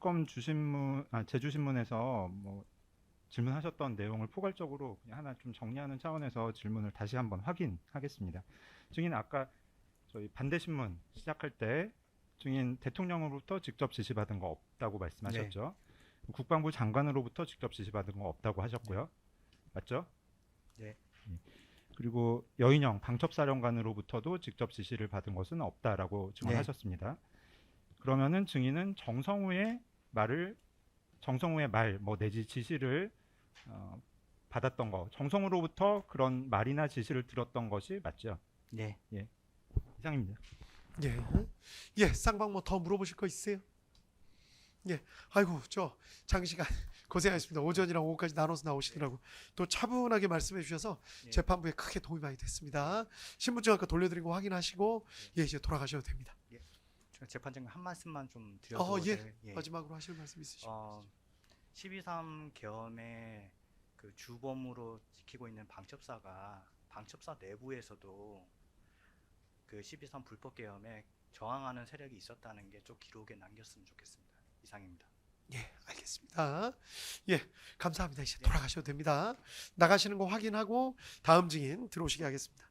특검 주신문 아 제주신문에서 뭐 질문하셨던 내용을 포괄적으로 그냥 하나 좀 정리하는 차원에서 질문을 다시 한번 확인하겠습니다. 증인 아까 저희 반대 신문 시작할 때 증인 대통령으로부터 직접 지시받은 거 없다고 말씀하셨죠. 국방부 장관으로부터 직접 지시받은 거 없다고 하셨고요. 맞죠? 네. 예. 그리고 여인영 방첩사령관으로부터도 직접 지시를 받은 것은 없다라고 증언하셨습니다. 그러면은 증인은 정성우의 말을 정성우의 말 뭐 내지 지시를 어, 받았던 거 정성우로부터 그런 말이나 지시를 들었던 것이 맞죠? 네. 이상입니다. 예. 예, 쌍방 뭐 더 물어보실 거 있으세요? 예. 아이고, 저 장시간 고생하셨습니다. 오전이랑 오후까지 나눠서 나오시더라고. 또 차분하게 말씀해 주셔서 예. 재판부에 크게 도움이 많이 됐습니다. 신분증 아까 돌려드린 거 확인하시고 예, 이제 돌아가셔도 됩니다. 저 재판장님 한 말씀만 좀 드려도 어, 예. 될- 예. 마지막으로 하실 말씀 있으시죠? 어, 12.3 계엄의 그 주범으로 지키고 있는 방첩사가 방첩사 내부에서도 그 12.3 불법 계엄에 저항하는 세력이 있었다는 게 좀 기록에 남겼으면 좋겠습니다. 이상입니다. 예, 알겠습니다. 예, 감사합니다. 이제 네. 돌아가셔도 됩니다. 나가시는 거 확인하고 다음 증인 들어오시게 하겠습니다.